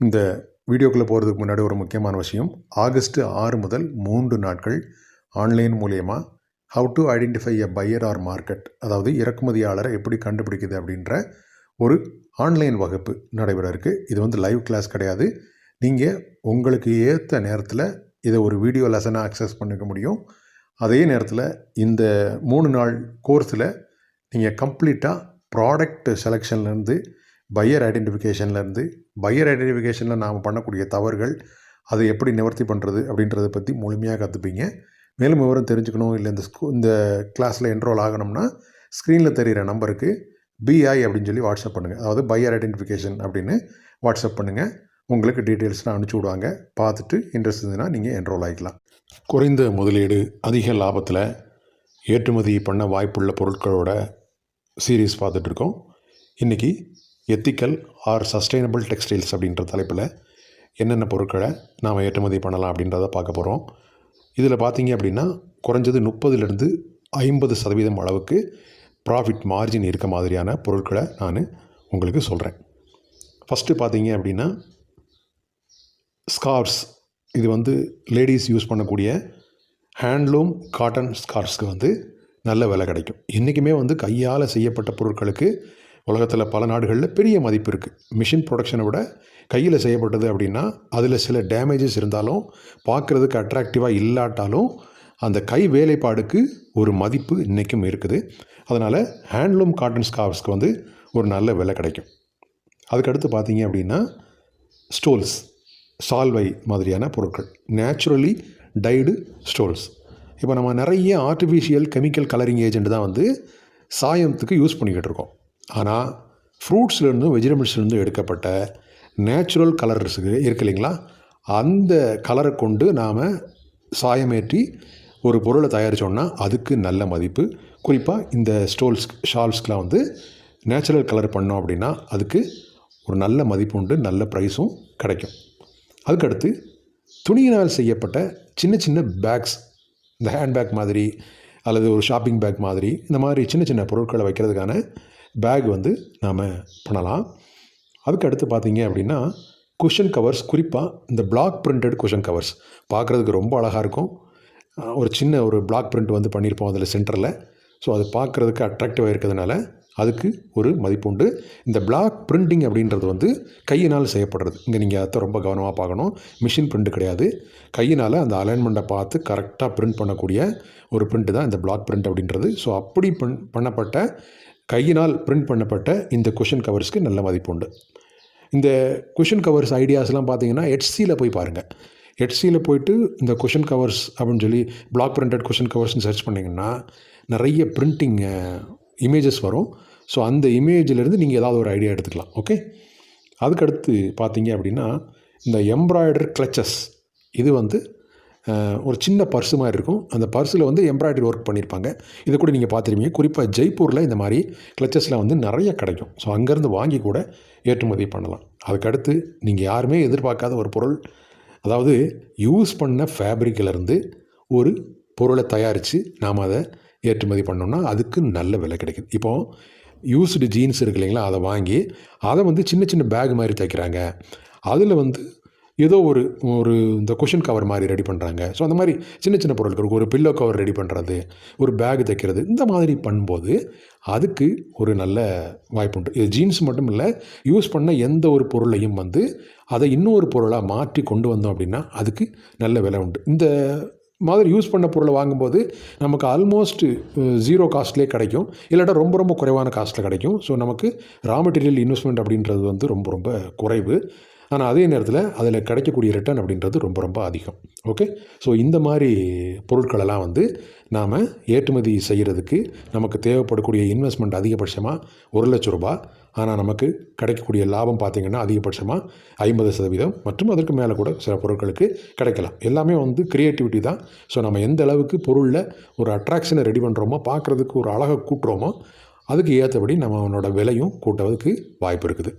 இந்த வீடியோக்குள்ளே போகிறதுக்கு முன்னாடி ஒரு முக்கியமான விஷயம். ஆகஸ்ட் ஆறு முதல் மூன்று நாட்கள் ஆன்லைன் மூலயமா how to identify a buyer or market அதாவது இறக்குமதியாளரை எப்படி கண்டுபிடிக்குது அப்படின்ற ஒரு ஆன்லைன் வகுப்பு நடைபெற இருக்குது இது வந்து லைவ் கிளாஸ் கிடையாது. நீங்கள் உங்களுக்கு ஏற்ற நேரத்தில் இதை ஒரு வீடியோ லெசனாக அக்சஸ் பண்ணிக்க முடியும். அதே நேரத்தில் இந்த மூணு நாள் கோர்ஸில் நீங்கள் கம்ப்ளீட்டாக ப்ராடக்ட் செலெக்ஷன்லேருந்து பையர் ஐடென்டிஃபிகேஷன்லேருந்து பையர் ஐடென்டிஃபிகேஷனில் நாம் பண்ணக்கூடிய தவறுகள் அதை எப்படி நிவர்த்தி பண்ணுறது அப்படின்றத பற்றி முழுமையாக கற்றுப்பீங்க மேலும் விவரம் தெரிஞ்சுக்கணும் இல்லை இந்த ஸ்கூ இந்த கிளாஸில் என்ரோல் ஆகணும்னா ஸ்க்ரீனில் தெரிகிற நம்பருக்கு பிஐ அப்படின்னு சொல்லி வாட்ஸ்அப் பண்ணுங்கள் அதாவது பையர் ஐடென்டிஃபிகேஷன் அப்படின்னு வாட்ஸ்அப் பண்ணுங்கள் உங்களுக்கு டீட்டெயில்ஸ்லாம் அனுப்பிச்சி விடுவாங்க. பார்த்துட்டு இன்ட்ரெஸ்ட் இருந்ததுன்னா நீங்கள் என்ரோல் ஆகிக்கலாம் குறைந்த முதலீடு அதிக லாபத்தில் ஏற்றுமதி பண்ண வாய்ப்புள்ள பொருட்களோட சீரீஸ் பார்த்துட்ருக்கோம் இன்றைக்கி எத்திக்கல் ஆர் சஸ்டைனபிள் டெக்ஸ்டைல்ஸ் அப்படின்ற தலைப்பில் என்னென்ன பொருட்களை நாம் ஏற்றுமதி பண்ணலாம் அப்படின்றத பார்க்க போகிறோம் இதில் பார்த்தீங்க அப்படின்னா குறைஞ்சது முப்பதுலேருந்து ஐம்பது சதவீதம் அளவுக்கு ப்ராஃபிட் மார்ஜின் இருக்க மாதிரியான பொருட்களை நான் உங்களுக்கு சொல்கிறேன் ஃபஸ்ட்டு பார்த்தீங்க அப்படின்னா ஸ்கார்ஸ் இது வந்து லேடிஸ் யூஸ் பண்ணக்கூடிய ஹேண்ட்லூம் காட்டன் ஸ்கார்ஸ்க்கு வந்து நல்ல விலை கிடைக்கும். என்றைக்குமே வந்து கையால் செய்யப்பட்ட பொருட்களுக்கு உலகத்தில் பல நாடுகளில் பெரிய மதிப்பு இருக்குது மிஷின் ப்ரொடக்ஷனை விட கையில் செய்யப்பட்டது அப்படின்னா அதில் சில டேமேஜஸ் இருந்தாலும் பார்க்குறதுக்கு அட்ராக்டிவாக இல்லாட்டாலும் அந்த கை வேலைப்பாடுக்கு ஒரு மதிப்பு இன்றைக்கும் இருக்குது. அதனால் ஹேண்ட்லூம் காட்டன் ஸ்கார்ஸ்க்கு வந்து ஒரு நல்ல விலை கிடைக்கும். அதுக்கடுத்து பார்த்தீங்க அப்படின்னா ஸ்டோல்ஸ் சால்வை மாதிரியான பொருட்கள். நேச்சுரலி டைடு ஸ்டோல்ஸ் இப்போ நம்ம நிறைய ஆர்டிஃபிஷியல் கெமிக்கல் கலரிங் ஏஜென்ட் தான் வந்து சாயத்துக்கு யூஸ் பண்ணிக்கிட்டு இருக்கோம். ஆனால் ஃப்ரூட்ஸ்லேருந்தும் வெஜிடபிள்ஸ்லேருந்தும் எடுக்கப்பட்ட நேச்சுரல் கலர்ஸ் இருக்கு இல்லைங்களா? அந்த கலரை கொண்டு நாம் சாயமேற்றி ஒரு பொருளை தயாரித்தோம்னா அதுக்கு நல்ல மதிப்பு. குறிப்பாக இந்த ஸ்டோல்ஸ் ஷால்ஸ்க்கெலாம் வந்து நேச்சுரல் கலர் பண்ணோம் அப்படின்னா அதுக்கு ஒரு நல்ல மதிப்பு உண்டு நல்ல ப்ரைஸும் கிடைக்கும். அதுக்கடுத்து துணியினால் செய்யப்பட்ட சின்ன சின்ன பேக்ஸ் இந்த ஹேண்ட்பேக் மாதிரி அல்லது ஒரு ஷாப்பிங் பேக் மாதிரி இந்த மாதிரி சின்ன சின்ன பொருட்களை வைக்கிறதுக்கான பேக் வந்து நாம் பண்ணலாம். அதுக்கு அடுத்து பார்த்தீங்க அப்படின்னா குஷன் கவர்ஸ் குறிப்பாக இந்த பிளாக் பிரிண்டட் குஷன் கவர்ஸ் பார்க்குறதுக்கு ரொம்ப அழகாக இருக்கும். ஒரு சின்ன ஒரு பிளாக் பிரிண்ட் வந்து பண்ணியிருப்போம் அதில் சென்டரில் ஸோ அது பார்க்குறதுக்கு அட்ராக்டிவாக இருக்கிறதுனால அதுக்கு ஒரு மதிப்பு உண்டு. இந்த பிளாக் பிரிண்டிங் அப்படின்றது வந்து கையினால் செய்யப்படுறது. இங்கே நீங்கள் அதை ரொம்ப கவனமாக பார்க்கணும். மிஷின் பிரிண்ட் கிடையாது. கையினால் அந்த அலைன்மெண்ட்டை பார்த்து கரெக்டாக பிரிண்ட் பண்ணக்கூடிய ஒரு பிரிண்ட் தான் இந்த பிளாக் பிரிண்ட் அப்படின்றது. ஸோ அப்படி பண் பண்ணப்பட்ட கையினால் பிரிண்ட் பண்ணப்பட்ட இந்த கொஷின் கவர்ஸ்க்கு நல்ல மதிப்பு உண்டு. இந்த கொஷின் கவர்ஸ் ஐடியாஸ்லாம் பார்த்தீங்கன்னா ஹெச்சியில் போய் பாருங்கள் ஹெச்சியில் போயிட்டு இந்த கொஷின் கவர்ஸ் அப்படின்னு சொல்லி பிளாக் பிரிண்டட் கொஷின் கவர்ஸ்னு சர்ச் பண்ணிங்கன்னா நிறைய பிரிண்டிங் இமேஜஸ் வரும். ஸோ அந்த இமேஜிலேருந்து நீங்கள் ஏதாவது ஒரு ஐடியா எடுத்துக்கலாம். ஓகே அதுக்கடுத்து பார்த்தீங்க அப்படின்னா இந்த எம்ப்ராய்டர் கிளச்சஸ் இது வந்து ஒரு சின்ன பர்ஸு மாதிரி இருக்கும். அந்த பர்ஸில் வந்து எம்ப்ராய்டரி ஒர்க் பண்ணியிருப்பாங்க இதை கூட நீங்கள் பார்த்துருப்பீங்க குறிப்பாக ஜெய்ப்பூரில் இந்த மாதிரி கிளச்சஸ்லாம் வந்து நிறைய கிடைக்கும். ஸோ அங்கேருந்து வாங்கி கூட ஏற்றுமதி பண்ணலாம். அதுக்கடுத்து நீங்கள் யாருமே எதிர்பார்க்காத ஒரு பொருள். அதாவது யூஸ் பண்ண ஃபேப்ரிக்கிலேருந்து ஒரு பொருளை தயாரித்து நாம் அதை ஏற்றுமதி பண்ணோம்னா அதுக்கு நல்ல விலை கிடைக்குது. இப்போது யூஸ்டு ஜீன்ஸ் இருக்கு இல்லைங்களா? அதை வாங்கி அதை வந்து சின்ன சின்ன பேக் மாதிரி தைக்கிறாங்க. அதில் வந்து ஏதோ ஒரு ஒரு இந்த கொஷின் கவர் மாதிரி ரெடி பண்ணுறாங்க ஸோ அந்த மாதிரி சின்ன சின்ன பொருட்கள் ஒரு பில்லோ கவர் ரெடி பண்ணுறது ஒரு பேக் தைக்கிறது இந்த மாதிரி பண்ணும்போது அதுக்கு ஒரு நல்ல வாய்ப்பு உண்டு. இது ஜீன்ஸ் மட்டும் இல்லை யூஸ் பண்ண எந்த ஒரு பொருளையும் வந்து அதை இன்னொரு பொருளாக மாற்றி கொண்டு வந்தோம் அப்படின்னா அதுக்கு நல்ல விலை உண்டு. இந்த மாதிரி யூஸ் பண்ண பொருளை வாங்கும்போது நமக்கு ஆல்மோஸ்ட் ஜீரோ காஸ்ட்லேயே கிடைக்கும். இல்லாட்டா ரொம்ப ரொம்ப குறைவான காஸ்ட்டில் கிடைக்கும். ஸோ நமக்கு ரா மெட்டீரியல் இன்வெஸ்ட்மெண்ட் அப்படின்றது வந்து ரொம்ப ரொம்ப குறைவு. ஆனால் அதே நேரத்தில் அதில் கிடைக்கக்கூடிய ரிட்டர்ன் அப்படின்றது ரொம்ப ரொம்ப அதிகம். ஓகே ஸோ இந்த மாதிரி பொருட்களெல்லாம் வந்து நாம் ஏற்றுமதி செய்கிறதுக்கு நமக்கு தேவைப்படக்கூடிய இன்வெஸ்ட்மெண்ட் அதிகபட்சமாக ஒரு லட்ச ரூபா ஆனால் நமக்கு கிடைக்கக்கூடிய லாபம் பார்த்திங்கன்னா அதிகபட்சமாக ஐம்பது சதவீதம் மற்றும் அதற்கு மேலே கூட சில பொருட்களுக்கு கிடைக்கலாம். எல்லாமே வந்து க்ரியேட்டிவிட்டி தான். ஸோ நம்ம எந்த அளவுக்கு பொருளில் ஒரு அட்ராக்ஷனை ரெடி பண்ணுறோமோ பார்க்குறதுக்கு ஒரு அழகை கூட்டுறோமோ அதுக்கு ஏற்றபடி நம்ம அவனோட விலையும் கூட்டுறதுக்கு வாய்ப்பு இருக்குது.